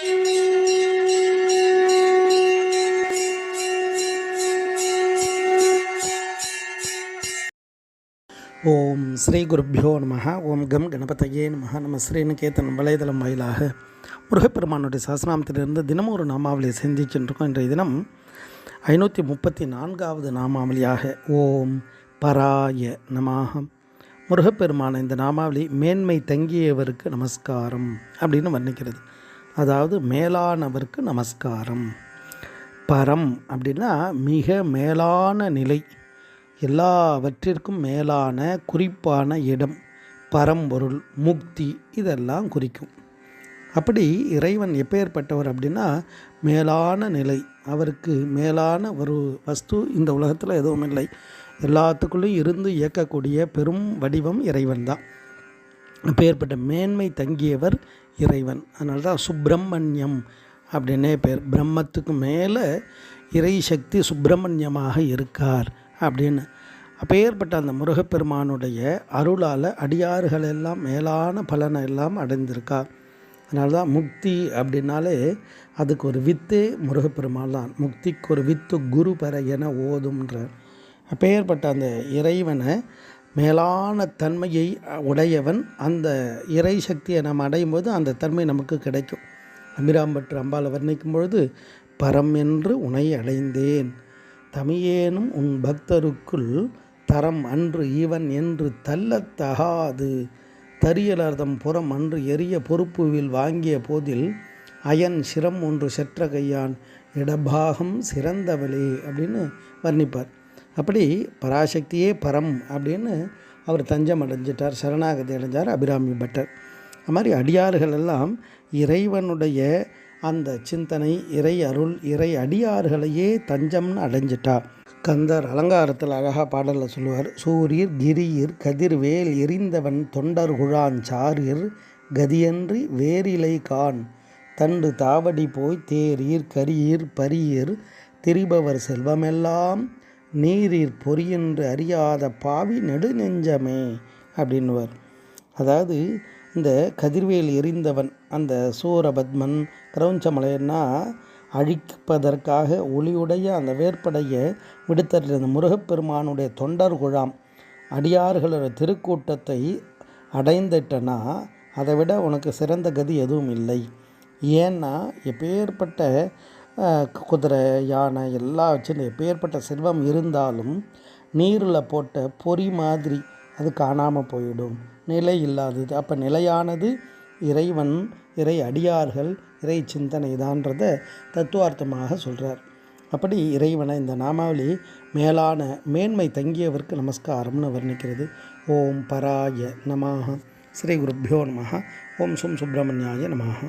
ஓம் ஸ்ரீ குருப்பியோ நம ஓம் கம் கணபதையே நம நம்ம ஸ்ரீநிகேதன் வலைதளம் வாயிலாக முருகப்பெருமானுடைய சாசனாமத்திலிருந்து தினமும் ஒரு நாமாவளியை சிந்திச்சுருக்கோம் இன்றைய தினம் ஐநூற்றி முப்பத்தி நான்காவது நாமாவளியாக ஓம் பராய நமாகம் முருகப்பெருமான இந்த நாமாவளி மேன்மை தங்கியவருக்கு நமஸ்காரம் அப்படின்னு வர்ணிக்கிறது. அதாவது மேலானவருக்கு நமஸ்காரம். பரம் அப்படின்னா மிக மேலான நிலை. எல்லாவற்றிற்கும் மேலான குறிப்பான இடம் பரம்பொருள் முக்தி இதெல்லாம் குறிக்கும். அப்படி இறைவன் எப்பேற்பட்டவர் அப்படின்னா மேலான நிலை. அவருக்கு மேலான ஒரு வஸ்து இந்த உலகத்தில் எதுவும் இல்லை எல்லாத்துக்குள்ளேயும் இருந்து இயக்கக்கூடிய பெரும் வடிவம் இறைவன் தான் அப்பேற்பட்ட மேன்மை தங்கியவர் இறைவன். அதனால தான் சுப்பிரமணியம் அப்படின்னே பேர். பிரம்மத்துக்கு மேலே இறை சக்தி சுப்பிரமணியமாக இருக்கார் அப்படின்னு. அப்பேற்பட்ட அந்த முருகப்பெருமானுடைய அருளால் அடியார்கள் எல்லாம் மேலான பலனை எல்லாம் அடைந்திருக்கா அதனால தான் முக்தி அப்படின்னாலே அதுக்கு ஒரு வித்தே முருகப்பெருமான் தான். முக்திக்கு ஒரு வித்து குரு பெற என ஓதும்ன்ற. அப்பேற்பட்ட அந்த இறைவனை மேலான தன்மையை உடையவன் அந்த இறை சக்தியை நாம் அடையும் போது அந்த தன்மை நமக்கு கிடைக்கும். அமிராம்பற்று அம்பாலை வர்ணிக்கும் பொழுது பரம் என்று உனை அடைந்தேன். தமியேனும் உன் பக்தருக்குள் தரம் அன்று ஈவன் என்று தள்ளத்தகாது தரியலர்தம் புறம் அன்று எரிய பொறுப்புவில் வாங்கிய போதில் அயன் சிரம் ஒன்று செற்ற கையான் இடபாகம் சிறந்தவளே அப்படின்னு வர்ணிப்பார். அப்படி பராசக்தியே பரம் அப்படின்னு அவர் தஞ்சம் அடைஞ்சிட்டார் சரணாகதி அடைஞ்சார் அபிராமி பட்டர். அது மாதிரி அடியார்கள் எல்லாம் இறைவனுடைய அந்த சிந்தனை இறை அருள் இறை அடியார்களையே தஞ்சம்னு அடைஞ்சிட்டா. கந்தர் அலங்காரத்தில் அழகாக பாடலில் சொல்லுவார் சூரியர் கிரியிர் கதிர்வேல் எரிந்தவன் தொண்டர் குழாஞ்சாரியர் கதியன்றி வேரிலை கான் தண்டு தாவடி போய் தேரீர் கரியீர் பரியீர் திரிபவர் செல்வமெல்லாம் நீரீர் பொறியென்று அறியாத பாவி நெடுநெஞ்சமே அப்படின்னுவார். அதாவது இந்த கதிர்வேல் எரிந்தவன் அந்த சூரபத்மன் கிரௌஞ்சமலையன்னா அழிப்பதற்காக ஒளியுடைய அந்த வேற்படையை விடுத்தறிந்த அந்த முருகப்பெருமானுடைய தொண்டர் குழாம். அடியார்களோட திருக்கூட்டத்தை அடைந்துட்டனா அதை விட உனக்கு சிறந்த கதி எதுவும் இல்லை. ஏன்னா எப்பேற்பட்ட குதிரை யானை எல்லாம் வச்சு எப்பேற்பட்ட செல்வம் இருந்தாலும் நீரில் போட்ட பொறி மாதிரி அது காணாமல் போயிடும். நிலை இல்லாதது. அப்போ நிலையானது இறைவன் இறை அடியார்கள் இறை சிந்தனை தான்றத தத்துவார்த்தமாக சொல்கிறார் அப்படி இறைவனை இந்த நாமாவளி மேலான மேன்மை தங்கியவருக்கு நமஸ்காரம்னு வர்ணிக்கிறது. ஓம் பராய நமாக ஸ்ரீ குருப்பியோ நமக ஓம் சும் சுப்பிரமணியாய நமாக